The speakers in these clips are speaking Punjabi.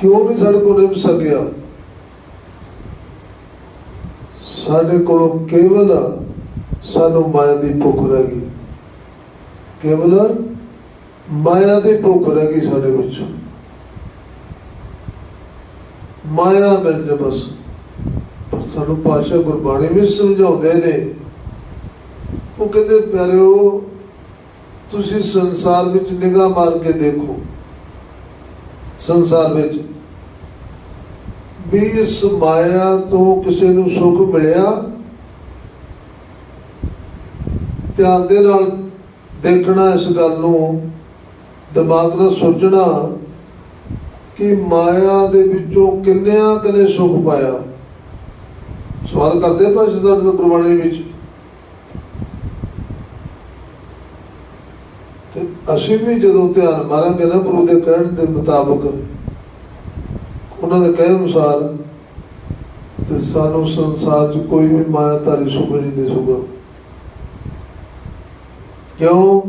ਕਿਉਂ ਨਹੀਂ ਸਾਡੇ ਕੋਲ ਨਿਭ ਸਕਿਆ? ਸਾਡੇ ਕੋਲੋਂ ਕੇਵਲ ਸਾਨੂੰ ਮਾਇਆ ਦੀ ਭੁੱਖ ਰਹਿ ਗਈ। ਕੇਵਲ ਮਾਇਆ ਦੀ ਭੁੱਖ ਰਹਿ ਗਈ ਸਾਡੇ ਵਿੱਚ। ਮਾਇਆ ਮਿਲ ਜੇ ਬਸ। ਪਰ ਸਾਨੂੰ ਪਾਸ਼ਾ ਗੁਰਬਾਣੀ ਵਿੱਚ ਸਮਝਾਉਂਦੇ ਨੇ। ਉਹ ਕਹਿੰਦੇ, ਪਿਆਰਿਓ, ਤੁਸੀਂ ਸੰਸਾਰ ਵਿੱਚ ਨਿਗਾਹ ਮਾਰ ਕੇ ਦੇਖੋ। ਸੰਸਾਰ ਵਿੱਚ ਵੀ ਇਸ ਮਾਇਆ ਤੋਂ ਕਿਸੇ ਨੂੰ ਸੁੱਖ ਮਿਲਿਆ? ਧਿਆਨ ਦੇ ਨਾਲ ਦੇਖਣਾ ਇਸ ਗੱਲ ਨੂੰ, ਦਿਮਾਗ ਨਾਲ ਸੋਚਣਾ ਕਿ ਮਾਇਆ ਦੇ ਵਿੱਚੋਂ ਕਿੰਨਿਆਂ ਕਨੇ ਸੁੱਖ ਪਾਇਆ? ਸਵਾਲ ਕਰਦੇ ਭਾਸ਼ਾ ਸਾਡੇ ਗੁਰਬਾਣੀ ਵਿੱਚ। ਤੇ ਅਸੀਂ ਵੀ ਜਦੋਂ ਧਿਆਨ ਮਾਰਾਂਗੇ ਨਾ ਗੁਰੂ ਦੇ ਕਹਿਣ ਦੇ ਮੁਤਾਬਕ ਉਹਨਾਂ ਦੇ ਕਹਿਣ ਅਨੁਸਾਰ ਤੇ ਸਾਨੂੰ ਸੰਸਾਰ 'ਚ ਕੋਈ ਵੀ ਮਾਇਆ ਧਾਰੀ ਸੁਖ ਨਹੀਂ ਦੇ ਸਕੂਗਾ ਕਿਉਂ?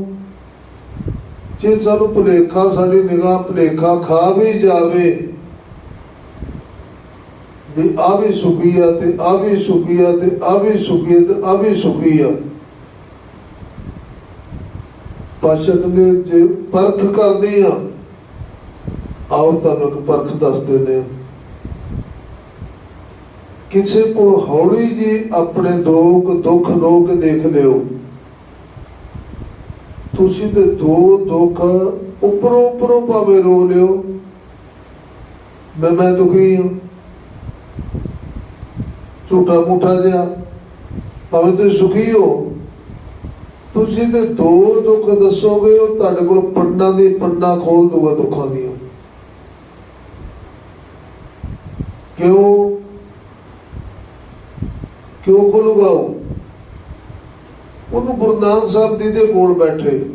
ਜੇ ਸਾਨੂੰ ਭੁਲੇਖਾ, ਸਾਡੀ ਨਿਗਾਹ ਭੁਲੇਖਾ ਖਾ ਵੀ ਜਾਵੇ, ਵੀ ਆ ਵੀ ਸੁਖੀ ਆ ਤੇ ਆ ਵੀ ਸੁਖੀ ਆ ਤੇ ਆ ਵੀ ਸੁਖੀ ਆ ਤੇ ਆ ਵੀ ਸੁਖੀ ਆ। ਪਾਸ਼ਾ ਕਹਿੰਦੇ ਜੇ ਪਰਖ ਕਰਦੀ ਆ ਆਓ ਤੁਹਾਨੂੰ ਇੱਕ ਪਰਖ ਦੱਸ ਦਿੰਦੇ ਕਿਸੇ ਕੋਲ ਹੌਲੀ ਜੀ ਆਪਣੇ ਦੁੱਖ ਦੁੱਖ ਰੋਗ ਦੇਖ ਲਿਓ। ਤੁਸੀਂ ਤੇ ਦੋ ਦੁੱਖ ਉੱਪਰੋਂ ਉੱਪਰੋਂ ਭਾਵੇਂ ਰੋ ਲਿਓ। ਮੈਂ ਮੈਂ ਦੁਖੀ ਹਾਂ। ਝੂਠਾ ਮੂਠਾ ਜਿਹਾ। ਭਾਵੇਂ ਤੁਸੀਂ ਸੁਖੀ ਹੋ। ਤੁਸੀਂ ਤੇ ਦੋ ਦੁੱਖ ਦੱਸੋਗੇ, ਉਹ ਤੁਹਾਡੇ ਕੋਲ ਪੰਡਾਂ ਦੀ ਪੰਡਾ ਖੋਲ ਦੂਗਾ ਦੁੱਖਾਂ ਦੀਆਂ। ਕਿਉਂ? ਕਿਉਂ ਖੋਲੂਗਾ ਉਹ? ਉਹਨੂੰ ਗੁਰੂ ਨਾਨਕ ਸਾਹਿਬ ਜੀ ਦੇ ਕੋਲ ਬੈਠੇ।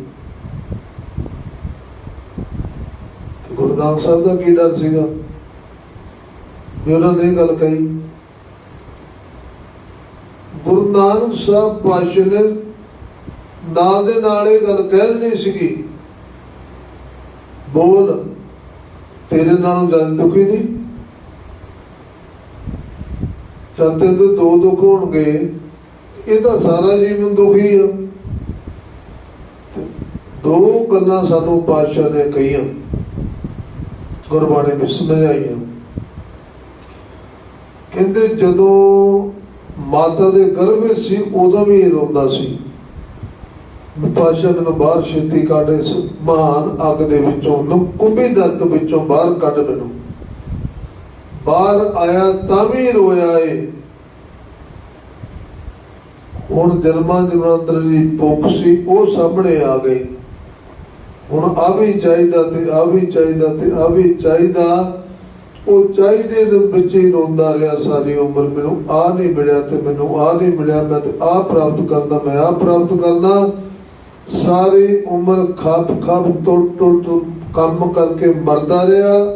ਗੁਰੂ ਨਾਨਕ ਸਾਹਿਬ ਦਾ ਕੀ ਡਰ ਸੀਗਾ? ਵੀ ਉਹਨਾਂ ਨੇ ਇਹ ਗੱਲ ਕਹੀ। ਗੁਰੂ ਨਾਨਕ ਸਾਹਿਬ ਪਾਸ਼ਾ ਨੇ ਨਾਲ ਦੇ ਨਾਲ ਇਹ ਗੱਲ ਕਹਿ ਨਹੀਂ ਸੀਗੀ। ਬੋਲ, ਤੇਰੇ ਨਾਲੋਂ ਜ਼ਿਆਦਾ ਦੁਖੀ ਨਹੀਂ। ਚਲਤੇ ਤੇ ਦੋ ਦੁੱਖ ਹੋਣਗੇ, ਇਹ ਤਾਂ ਸਾਰਾ ਜੀਵਨ ਦੁਖੀ ਆ। ਦੋ ਗੱਲਾਂ ਸਾਨੂੰ ਪਾਤਸ਼ਾਹ ਨੇ ਕਹੀਆਂ, ਗੁਰਬਾਣੀ ਵਿੱਚ ਸਮਝਾਈਆਂ। ਕਹਿੰਦੇ ਜਦੋਂ ਮਾਤਾ ਦੇ ਗਰਭ ਵਿੱਚ ਸੀ, ਉਦੋਂ ਵੀ ਇਹ ਰੋਂਦਾ ਸੀ। ਵੀ ਪਾਤਸ਼ਾਹ ਮੈਨੂੰ ਬਾਹਰ ਛੇਤੀ ਕੱਢ ਇਸ ਮਹਾਨ ਅੱਗ ਦੇ ਵਿੱਚੋਂ ਕੁੰਭੀ ਦਰਦ ਵਿੱਚੋਂ ਬਾਹਰ ਕੱਢ ਮੈਨੂੰ। ਬਾਹਰ ਆਇਆ ਤਾਂ ਵੀ ਰੋਇਆ ਏ। ਹੁਣ ਜਨਮਾਂ ਜਨਮਾਂਤਰ ਦੀ ਭੁੱਖ ਸੀ, ਉਹ ਸਾਹਮਣੇ ਆ ਗਈ। ਹੁਣ ਆ ਵੀ ਚਾਹੀਦਾ ਤੇ ਆ ਵੀ ਚਾਹੀਦਾ ਤੇ ਆ ਵੀ ਚਾਹੀਦਾ। ਉਹ ਚਾਹੀਦੇ ਦੇ ਵਿੱਚ ਹੀ ਰੋਂਦਾ ਰਿਹਾ ਸਾਰੀ ਉਮਰ। ਮੈਨੂੰ ਆ ਨਹੀਂ ਮਿਲਿਆ ਤੇ ਮੈਨੂੰ ਆ ਨਹੀਂ ਮਿਲਿਆ। ਮੈਂ ਤੇ ਆ ਪ੍ਰਾਪਤ ਕਰਦਾ, ਮੈਂ ਆ ਪ੍ਰਾਪਤ ਕਰਦਾ। ਸਾਰੀ ਉਮਰ ਖਾਪ ਖਾਪ ਟੁੱਟ ਟੁੱਟ ਕੰਮ ਕਰਕੇ ਮਰਦਾ ਰਿਹਾ।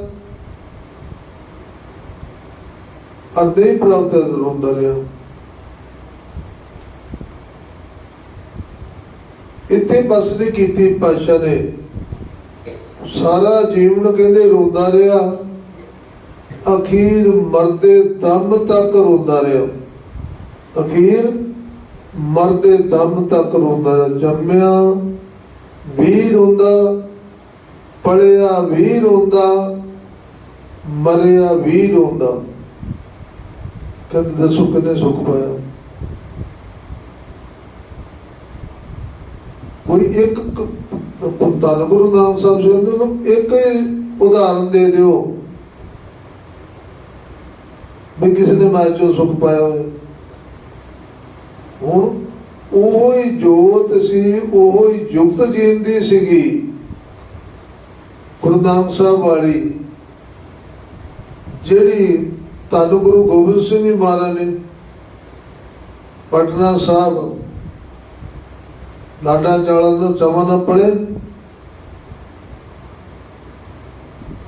ਅਰਦੇ ਪ੍ਰਾਪਤ ਰੋਂਦਾ ਰਿਹਾ। ਇੱਥੇ ਬਸ ਨਹੀਂ ਕੀਤੀ ਪਾਸ਼ਾ ਨੇ। ਸਾਰਾ ਜੀਵਨ ਕਹਿੰਦੇ ਰੋਂਦਾ ਰਿਹਾ। ਅਖੀਰ ਮਰਦੇ ਦਮ ਤੱਕ ਰੋਂਦਾ ਰਿਹਾ। ਅਖੀਰ ਮਰਦੇ ਦਮ ਤੱਕ ਰੋਂਦਾ ਰਿਹਾ। ਜੰਮਿਆ ਵੀ ਰੋਂਦਾ ਪੜਿਆ ਵੀ ਰੋਂਦਾ, ਮਰਿਆ ਵੀ ਰੋਂਦਾ। ਕਹਿੰਦੇ ਦੱਸੋ ਕਿੰਨੇ ਸੁੱਖ ਪਾਇਆ। ਕੋਈ ਇੱਕ ਧੰਨ ਗੁਰੂ ਨਾਨਕ ਸਾਹਿਬ ਜੀ ਕਹਿੰਦੇ ਨੂੰ ਇੱਕ ਉਦਾਹਰਨ ਦੇ ਦਿਓ। ਵੀ ਕਿਸੇ ਨੇ ਮਾਇਆ ਚੋਂ ਸੁੱਖ ਪਾਇਆ ਹੋਵੇ। ਹੁਣ ਉਹ ਹੀ ਜੋਤ ਸੀ, ਉਹ ਹੀ ਯੁਕਤ ਜੀਂਦੀ ਸੀਗੀ। ਗੁਰੂ ਨਾਨਕ ਸਾਹਿਬ ਵਾਲੀ ਜਿਹੜੀ ਧੰਨ ਗੁਰੂ ਗੋਬਿੰਦ ਸਿੰਘ ਜੀ ਮਹਾਰਾਜ ਨੇ, ਪਟਨਾ ਸਾਹਿਬ, ਲਾਡਾ ਚਾਲਾਂ ਦਾ ਚਵਾਂ ਨਾ ਪੜੇ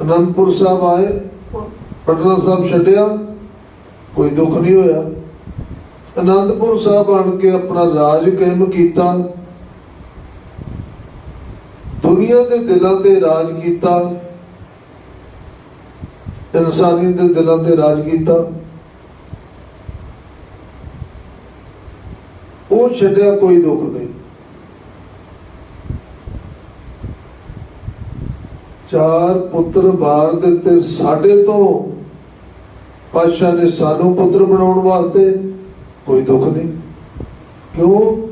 ਅਨੰਦਪੁਰ ਸਾਹਿਬ ਆਏ, ਪਟਨਾ ਸਾਹਿਬ ਛੱਡਿਆ, ਕੋਈ ਦੁੱਖ ਨਹੀਂ ਹੋਇਆ। ਅਨੰਦਪੁਰ ਸਾਹਿਬ ਆਣ ਕੇ ਆਪਣਾ ਰਾਜ ਕਾਇਮ ਕੀਤਾ। ਦੁਨੀਆ ਦੇ ਦਿਲਾਂ ਤੇ ਰਾਜ ਕੀਤਾ। ਇਨਸਾਨੀਅਤ ਦੇ ਦਿਲਾਂ ਤੇ ਰਾਜ ਕੀਤਾ। ਉਹ ਛੱਡਿਆ ਕੋਈ ਦੁੱਖ ਨਹੀਂ। ਚਾਰ ਪੁੱਤਰ ਬਾਰ ਦਿੱਤੇ ਸਾਡੇ ਤੋਂ। ਪਾਤਸ਼ਾਹ ਨੇ ਸਾਨੂੰ ਪੁੱਤਰ ਬਣਾਉਣ ਵਾਸਤੇ ਕੋਈ ਦੁੱਖ ਨਹੀਂ। ਕਿਉਂ?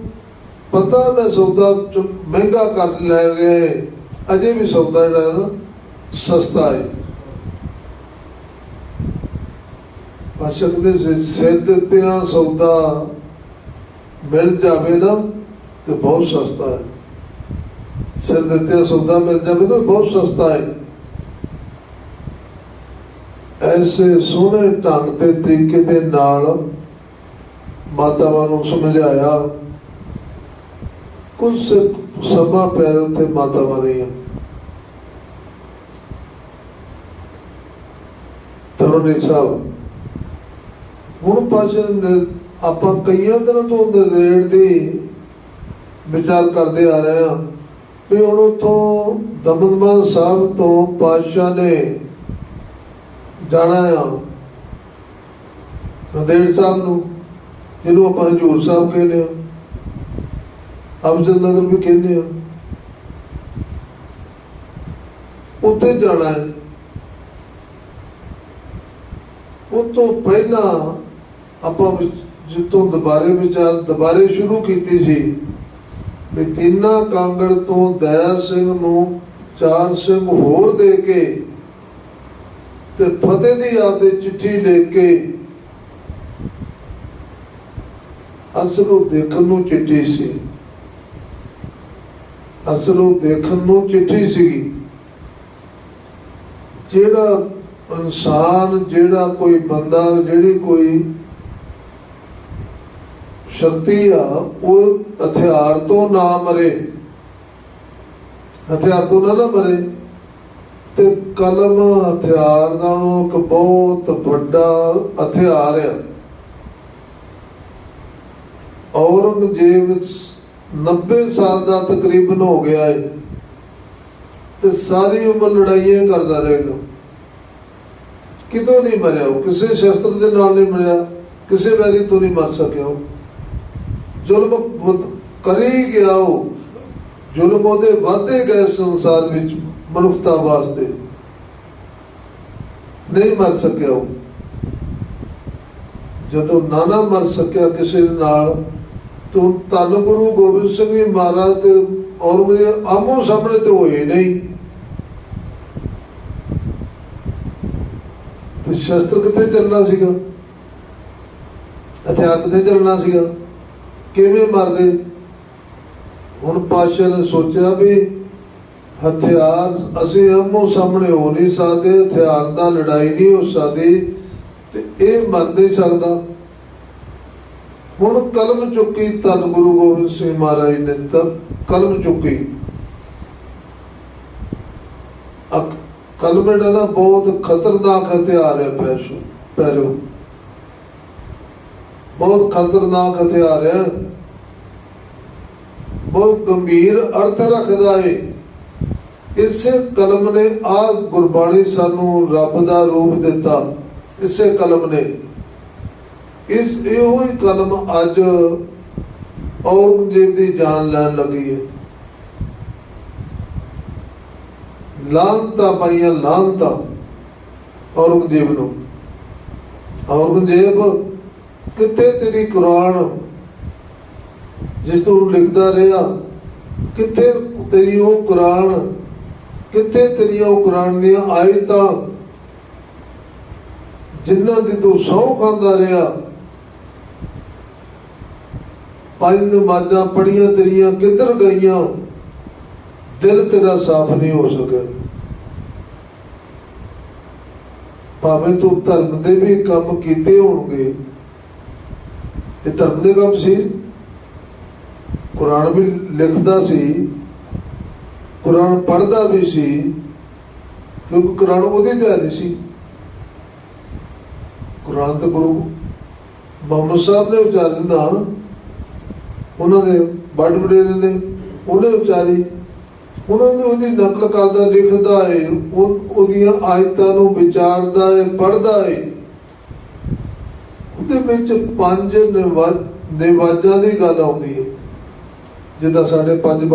ਪਤਾ ਮੈਂ ਸੌਦਾ ਮਹਿੰਗਾ ਕਰ ਲੈ ਰਹੇ। ਅਜੇ ਵੀ ਸੌਦਾ ਜਿਹੜਾ ਸਸਤਾ ਹੈ। ਪਾਤਸ਼ਾਹ ਦੇ ਸਿਰ ਦਿੱਤੇ ਆ, ਸੌਦਾ ਮਿਲ ਜਾਵੇ ਨਾ, ਤੇ ਬਹੁਤ ਸਸਤਾ ਹੈ। ਸਿਰ ਦਿੱਤੇ ਸੌਦਾ ਮਿਲ ਜਾਵੇ ਤਾਂ ਬਹੁਤ ਸਸਤਾ ਹੈ। ਐਸੇ ਸੋਹਣੇ ਢੰਗ ਤੇ ਤਰੀਕੇ ਦੇ ਨਾਲ ਮਾਤਾਵਾਂ ਨੂੰ ਸਮਝਾਇਆ। ਕੁਝ ਸਮਾਂ ਪੈਰ ਉੱਤੇ ਮਾਤਾਵਾਂ ਰਹੀਆਂ। ਤਰੁਣੀ ਸਾਹਿਬ ਹੁਣ ਪਾਸ਼ਾ ਆਪਾਂ ਕਈਆਂ ਦਿਨਾਂ ਤੋਂ ਨਰੇੜ ਦੀ ਵਿਚਾਰ ਕਰਦੇ ਆ ਰਹੇ ਹਾਂ ਵੀ ਹੁਣ ਉਥੋਂ ਦਮਦਮਾ ਸਾਹਿਬ ਤੋਂ ਪਾਤਸ਼ਾਹ ਨੇ ਜਾਣਾ ਆ ਨੰਦੇੜ ਸਾਹਿਬ ਨੂੰ, ਜਿਹਨੂੰ ਆਪਾਂ ਹਜੂਰ ਸਾਹਿਬ ਕਹਿੰਦੇ ਆ ਅਫਜ਼ਲ ਨਗਰ ਵੀ ਕਹਿੰਦੇ ਆ ਉੱਥੇ ਜਾਣਾ ਹੈ। ਉਹ ਤੋਂ ਪਹਿਲਾਂ ਆਪਾਂ ਜਿੱਤੋਂ ਦੁਬਾਰੇ ਵਿਚਾਰ, ਦੁਬਾਰੇ ਸ਼ੁਰੂ ਕੀਤੀ ਸੀ ਵੀ ਤਿੰਨਾ ਕਾਂਗੜ ਤੋਂ ਦਇਆ ਸਿੰਘ ਨੂੰ ਚਾਰ ਸਿੰਘ ਹੋਰ ਦੇ ਕੇ ਤੇ ਫਤਿਹ ਦੀ ਆਪਦੇ ਚਿੱਠੀ ਲੈ ਕੇ ਅਸਲ ਦੇਖਣ ਨੂੰ ਚਿੱਠੀ ਸੀ। ਅਸਲ ਦੇਖਣ ਨੂੰ ਚਿੱਠੀ ਸੀਗੀ ਜਿਹੜਾ ਇਨਸਾਨ, ਜਿਹੜਾ ਕੋਈ ਬੰਦਾ, ਜਿਹੜੀ ਕੋਈ ਸ਼ਕਤੀ ਆ, ਉਹ ਹਥਿਆਰ ਤੋਂ ਨਾ ਮਰੇ। ਹਥਿਆਰ ਤੋਂ ਨਾ ਨਾ ਮਰੇ। ਤੇ ਕਲਮ ਹਥਿਆਰ ਨਾਲੋਂ ਇੱਕ ਬਹੁਤ ਵੱਡਾ ਹਥਿਆਰ ਆ। ਔਰੰਗਜ਼ੇਬ 90 ਸਾਲ ਦਾ ਤਕਰੀਬਨ ਹੋ ਗਿਆ ਏ। ਤੇ ਸਾਰੀ ਉਮਰ ਲੜਾਈਆਂ ਕਰਦਾ ਰਹੇਗਾ। ਕਿਤੋਂ ਨਹੀਂ ਮਰਿਆ ਉਹ? ਕਿਸੇ ਸ਼ਸਤਰ ਦੇ ਨਾਲ ਨਹੀਂ ਮਰਿਆ। ਕਿਸੇ ਵੈਰੀ ਤੋਂ ਨਹੀਂ ਮਰ ਸਕਿਆ ਉਹ। ਜ਼ੁਲਮ ਕਰੀ ਗਿਆ ਉਹ ਜ਼ੁਲਮ ਉਹਦੇ ਵਾਧੇ ਗਏ ਸੰਸਾਰ ਵਿੱਚ ਮਨੁੱਖਤਾ ਵਾਸਤੇ। ਨਹੀਂ ਮਰ ਸਕਿਆ ਉਹ। ਜਦੋਂ ਨਾਨਾ ਮਰ ਸਕਿਆ ਕਿਸੇ ਨਾਲ, ਤੋਂ ਤਨ ਗੁਰੂ ਗੋਬਿੰਦ ਸਿੰਘ ਜੀ ਮਹਾਰਾਜ ਤੇ ਔਰ ਮੇਰੇ ਆਮੋ ਸਾਹਮਣੇ ਤੇ ਹੋਏ ਨਹੀਂ। ਤੇ ਸ਼ਸਤਰ ਕਿੱਥੇ ਚੱਲਣਾ ਸੀਗਾ? ਹਥਿਆਰ ਕਿੱਥੇ ਚੱਲਣਾ ਸੀਗਾ? ਕਿਵੇਂ ਮਰਦੇ? ਹੁਣ ਪਾਸ਼ਾ ਨੇ ਸੋਚਿਆ ਵੀ ਹਥਿਆਰ ਅਸੀਂ ਆਮੋ ਸਾਹਮਣੇ ਹੋ ਨਹੀਂ ਸਕਦੇ, ਹਥਿਆਰ ਦਾ ਲੜਾਈ ਨਹੀਂ ਹੋ ਸਕਦੀ ਤੇ ਇਹ ਮਰ ਨਹੀਂ ਸਕਦਾ। ਹੁਣ ਕਲਮ ਚੁੱਕੀ ਤਨ ਗੁਰੂ ਗੋਬਿੰਦ ਸਿੰਘ ਮਹਾਰਾਜ ਨੇ ਤਾਂ ਕਲਮ ਚੁੱਕੀ। ਅਕ ਕਲਮ ਜਿਹੜਾ ਬਹੁਤ ਖਤਰਨਾਕ ਹਥਿਆਰ ਹੈ, ਪੈਸ਼ੋ ਪੈਰੋ। ਬਹੁਤ ਖਤਰਨਾਕ ਹਥਿਆਰ ਹੈ ਬਹੁਤ ਗੰਭੀਰ ਅਰਥ ਰੱਖਦਾ ਹੈ ਇਸੇ ਕਲਮ ਨੇ ਆ ਗੁਰਬਾਣੀ ਸਾਨੂੰ ਰੱਬ ਦਾ ਰੂਪ ਦਿੱਤਾ। ਇਸੇ ਕਲਮ ਨੇ। ਇਸ ਇਹੋ ਹੀ ਕਲਮ ਅੱਜ ਔਰੰਗਜ਼ੇਬ ਦੀ ਜਾਨ ਲੈਣ ਲੱਗੀ ਹੈ ਲਾਂਤਾ ਪਾਈਆਂ ਲਾਂਤਾ ਔਰੰਗਜ਼ੇਬ ਨੂੰ। ਔਰੰਗਜ਼ੇਬ ਕਿੱਥੇ ਤੇਰੀ ਕੁਰਾਨ ਜਿਸ ਤੂੰ ਲਿਖਦਾ ਰਿਹਾ? ਕਿੱਥੇ ਤੇਰੀ ਉਹ ਕੁਰਾਨ? ਕਿੱਥੇ ਤੇਰੀ ਉਹ ਕੁਰਾਨ ਦੀਆਂ ਆਇਤਾਂ ਜਿਨ੍ਹਾਂ ਦੀ ਤੂੰ ਸਹੁੰ ਖਾਂਦਾ ਰਿਹਾ? ਪੰਜ ਨਮਾਜ਼ਾਂ ਪੜੀਆਂ ਤੇਰੀਆਂ ਕਿੱਧਰ ਗਈਆਂ? ਦਿਲ ਤੇਰਾ ਸਾਫ਼ ਨਹੀਂ ਹੋ ਸਕਿਆ। ਭਾਵੇਂ ਤੂੰ ਧਰਮ ਦੇ ਵੀ ਕੰਮ ਕੀਤੇ ਹੋਣਗੇ ਇਹ ਧਰਮ ਦੇ ਕੰਮ ਸੀ। ਕੁਰਾਨ ਵੀ ਲਿਖਦਾ ਸੀ। ਕੁਰਾਨ ਪੜ੍ਹਦਾ ਵੀ ਸੀ। ਕਿਉਂਕਿ ਕੁਰਾਨ ਉਹਦੀ ਤਿਆਰੀ ਸੀ। ਕੁਰਾਨ ਤੇ ਗੁਰੂ ਮੁਹੰਮਦ ਸਾਹਿਬ ਨੇ ਉਚਾਰਨ ਦਾ ਉਹਨਾਂ ਦੇ ਵੱਡ ਵਡੇਰੇ ਨੇ ਉਹਨੇ ਉਚਾਰੀ। ਉਹਨਾਂ ਉਹ- ਉਹਦੀ ਨਕਲ ਕਰਦਾ, ਲਿਖਦਾ ਏ ਉਹਦੀਆਂ ਆਇਤਾਂ ਨੂੰ ਵਿਚਾਰਦਾ ਏ, ਪੜ੍ਹਦਾ ਏ। ਉਹਦੇ ਵਿੱਚ ਪੰਜ ਨਿਵਾ- ਨਿਵਾਜਾਂ ਦੀ ਗੱਲ ਆਉਂਦੀ ਹੈ। ਜਿੱਦਾਂ ਸਾਡੇ ਪੰਜ